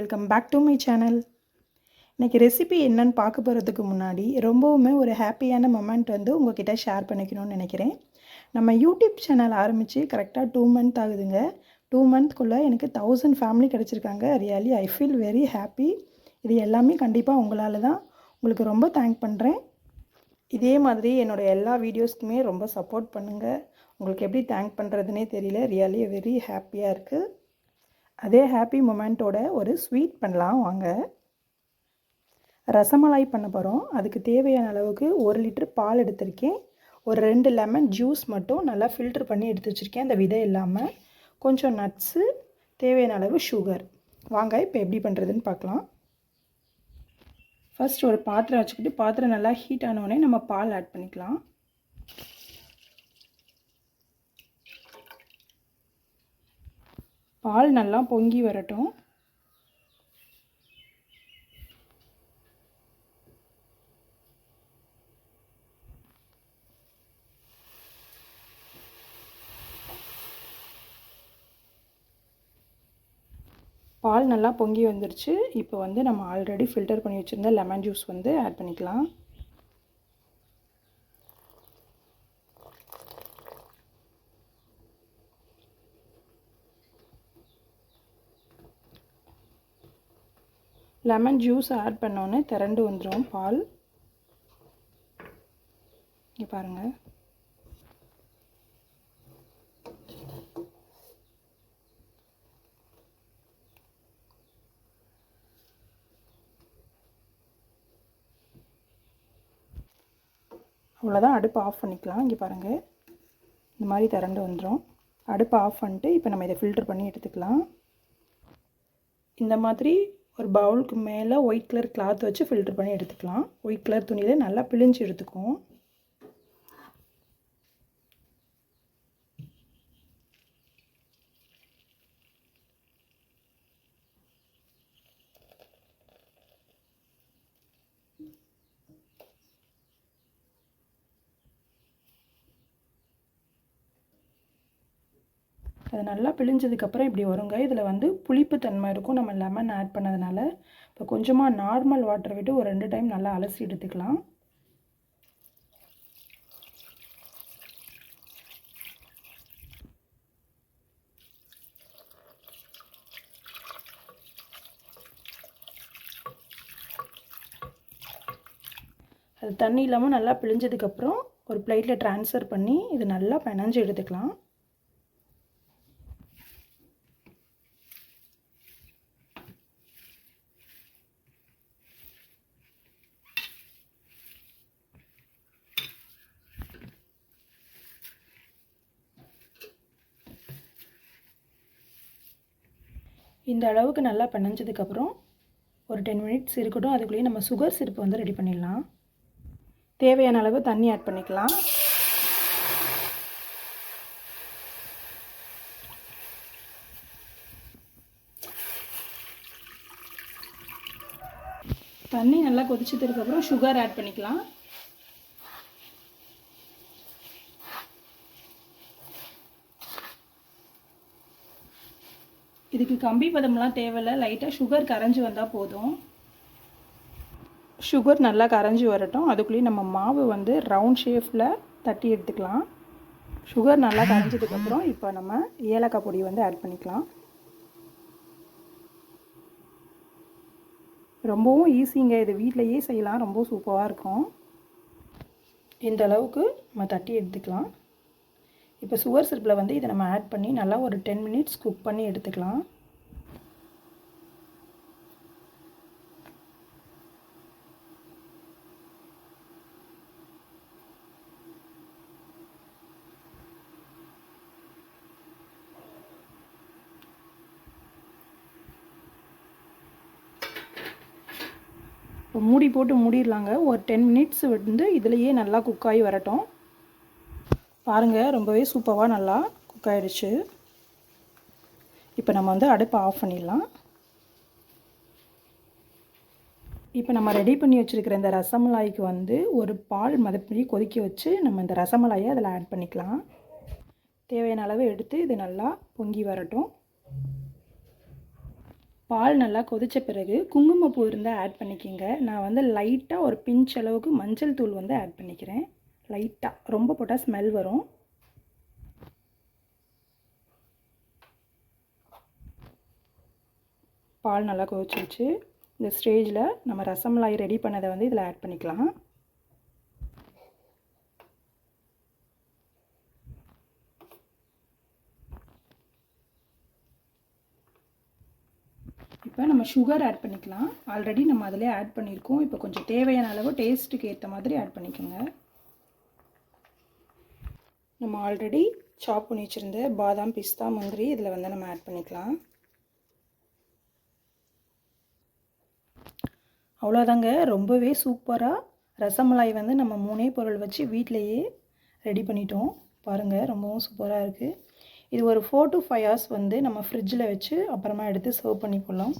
Welcome back to my channel இன்றைக்கி recipe என்னன்னு பார்க்க போகிறதுக்கு முன்னாடி ரொம்பவுமே ஒரு ஹாப்பியான மொமெண்ட் வந்து உங்ககிட்ட ஷேர் பண்ணிக்கணும்னு நினைக்கிறேன். நம்ம யூடியூப் சேனல் ஆரம்பித்து கரெக்டாக டூ மந்த் ஆகுதுங்க. டூ மந்த்க்குள்ளே எனக்கு thousand family கிடச்சிருக்காங்க. Really I feel very happy இது எல்லாமே கண்டிப்பாக உங்களால் தான். உங்களுக்கு ரொம்ப தேங்க் பண்ணுறேன் இதே மாதிரி என்னோடய எல்லா வீடியோஸ்க்குமே ரொம்ப சப்போர்ட் பண்ணுங்கள் உங்களுக்கு எப்படி தேங்க் பண்ணுறதுனே தெரியல. ரியலி வெரி ஹாப்பியாக இருக்குது அதே ஹாப்பி மொமெண்ட்டோட ஒரு ஸ்வீட் பண்ணலாம் வாங்க. ரசமலாய் பண்ண போகிறோம் அதுக்கு தேவையான அளவுக்கு ஒரு லிட்டர் பால் எடுத்திருக்கேன். ஒரு ரெண்டு லெமன் ஜூஸ் மட்டும் நல்லா ஃபில்டர் பண்ணி எடுத்து வச்சுருக்கேன். அந்த விதை இல்லாமல் கொஞ்சம் நட்ஸு தேவையான அளவு சுகர் வாங்க இப்போ எப்படி பண்ணுறதுன்னு பார்க்கலாம். ஃபஸ்ட் ஒரு பாத்திரம் வச்சுக்கிட்டு பாத்திரம் நல்லா ஹீட் ஆனோடனே நம்ம பால் ஆட் பண்ணிக்கலாம். பால் நல்லா பொங்கி வரட்டும். பால் நல்லா பொங்கி வந்துருச்சு. இப்போ வந்து நம்ம ஆல்ரெடி ஃபில்டர் பண்ணி வச்சுருந்த லெமன் ஜூஸ் வந்து ஆட் பண்ணிக்கலாம். லெமன் ஜூஸ் ஆட் பண்ணோன்னே திரண்டு வந்துடும் பால். இங்கே பாருங்கள் அவ்வளோதான் அடுப்பு ஆஃப் பண்ணிக்கலாம். இங்கே பாருங்கள் இந்த மாதிரி திரண்டு வந்துடும் அடுப்பு ஆஃப் பண்ணிட்டு இப்போ நம்ம இதை ஃபில்டர் பண்ணி எடுத்துக்கலாம். இந்த மாதிரி ஒரு பவுலுக்கு மேலே ஒயிட் கலர் கிளாத் வச்சு ஃபில்டர் பண்ணி எடுத்துக்கலாம். ஒயிட் கலர் துணியில் நல்லா பிழிஞ்சு எடுத்துக்கும் அது நல்லா பிழிஞ்சதுக்கப்புறம் இப்படி வருங்க. இதில் வந்து புளிப்பு தன்மை இருக்கும். நம்ம லெமன் ஆட் பண்ணதுனால. இப்போ கொஞ்சமாக நார்மல் வாட்டர் விட்டு ஒரு ரெண்டு டைம் நல்லா அலசி எடுத்துக்கலாம். அது தண்ணி இல்லாமல் நல்லா பிழிஞ்சதுக்கப்புறம் ஒரு பிளேட்டில் ட்ரான்ஸ்ஃபர் பண்ணி இது நல்லா பினஞ்சு எடுத்துக்கலாம். இந்த அளவுக்கு நல்லா பிணைஞ்சதுக்கப்புறம் ஒரு டென் மினிட்ஸ் இருக்கட்டும் அதுக்குள்ளேயே நம்ம சுகர் சிரப்பு வந்து ரெடி பண்ணிடலாம். தேவையான அளவு தண்ணி ஆட் பண்ணிக்கலாம். தண்ணி நல்லா கொதிச்சதுக்கப்புறம் சுகர் ஆட் பண்ணிக்கலாம். இதுக்கு கம்பி பதம்லாம் தேவையில்லை. லைட்டாக சுகர் கரைஞ்சி வந்தால் போதும். சுகர் நல்லா கரைஞ்சி வரட்டும். அதுக்குள்ளேயே நம்ம மாவு வந்து ரவுண்ட் ஷேப்பில் தட்டி எடுத்துக்கலாம். சுகர் நல்லா கரைஞ்சதுக்கப்புறம் இப்போ நம்ம ஏலக்காய் பொடி வந்து ஆட் பண்ணிக்கலாம். ரொம்பவும் ஈஸிங்க இது வீட்டிலையே செய்யலாம். ரொம்ப சூப்பராக இருக்கும். இந்த அளவுக்கு நம்ம தட்டி எடுத்துக்கலாம். இப்போ சுகர் சிரப்பில் வந்து இதை நம்ம ஆட் பண்ணி நல்லா ஒரு டென் மினிட்ஸ் குக் பண்ணி எடுத்துக்கலாம். இப்போ மூடி போட்டு மூடிடலாங்க. ஒரு டென் மினிட்ஸ் வந்து இதுலேயே நல்லா குக் ஆகி வரட்டும். பாருங்கள் ரொம்பவே சூப்பராக நல்லா குக் ஆகிடுச்சு இப்போ நம்ம வந்து அடுப்பை ஆஃப் பண்ணிடலாம். இப்போ நம்ம ரெடி பண்ணி வச்சுருக்கிற இந்த ரசமலாய்க்கு வந்து ஒரு பால் மதப்படி கொதிக்க வச்சு நம்ம இந்த ரசமலாயை அதில் ஆட் பண்ணிக்கலாம். தேவையான அளவு எடுத்து இது நல்லா பொங்கி வரட்டும். பால் நல்லா கொதித்த பிறகு குங்குமப்பூ இருந்தால் ஆட் பண்ணிக்கோங்க. நான் வந்து லைட்டாக ஒரு பிஞ்ச் அளவுக்கு மஞ்சள் தூள் வந்து ஆட் பண்ணிக்கிறேன். லைட்டாக ரொம்ப போட்டால் ஸ்மெல் வரும். பால் நல்லா கொதிச்சிருச்சு. இந்த ஸ்டேஜில் நம்ம ரசமலாய் ரெடி பண்ணதை வந்து இதில் ஆட் பண்ணிக்கலாம். இப்போ நம்ம சுகர் ஆட் பண்ணிக்கலாம். ஆல்ரெடி நம்ம அதிலே ஆட் பண்ணியிருக்கோம். இப்போ கொஞ்சம் தேவையான அளவு டேஸ்ட்டுக்கு ஏற்ற மாதிரி ஆட் பண்ணிக்கோங்க. நம்ம ஆல்ரெடி சாப் பண்ணி வச்சுருந்த பாதாம் பிஸ்தா முந்திரி இதில் வந்து நம்ம ஆட் பண்ணிக்கலாம். அவ்வளோதாங்க ரொம்பவே சூப்பராக ரசமலாய் வந்து நம்ம மூணே பொருள் வச்சு வீட்டிலையே ரெடி பண்ணிட்டோம். பாருங்கள் ரொம்பவும் சூப்பராக இருக்குது இது ஒரு ஃபோர் டு ஃபைவ் ஹவர்ஸ் வந்து நம்ம ஃப்ரிட்ஜில் வச்சு அப்புறமா எடுத்து சர்வ் பண்ணிக்கொள்ளலாம்.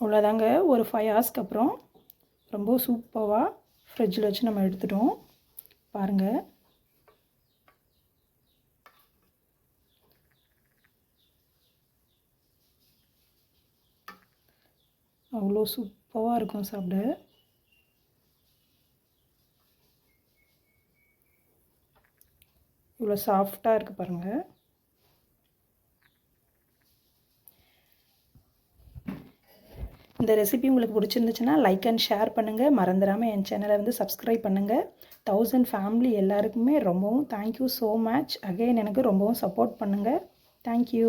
அவ்வளோதாங்க ஒரு ஃபைவ் ஹவர்ஸ்க்கு அப்புறம் ரொம்ப சூப்பராக ஃப்ரிட்ஜில் வச்சு நம்ம எடுத்துட்டோம். பாருங்கள் அவ்வளோ சூப்பராக இருக்கும் சாப்பிட. இவ்வளோ சாஃப்டாக இருக்குது பாருங்கள் இந்த ரெசிபி உங்களுக்கு பிடிச்சிருந்துச்சுன்னா லைக் அண்ட் ஷேர் பண்ணுங்கள் மறந்துடாமல் என் சேனலை வந்து சப்ஸ்கிரைப் பண்ணுங்கள் தௌசண்ட் ஃபேமிலி எல்லாருக்குமே ரொம்பவும் தேங்க்யூ ஸோ மச் அகைன் எனக்கு ரொம்பவும் சப்போர்ட் பண்ணுங்கள் தேங்க்யூ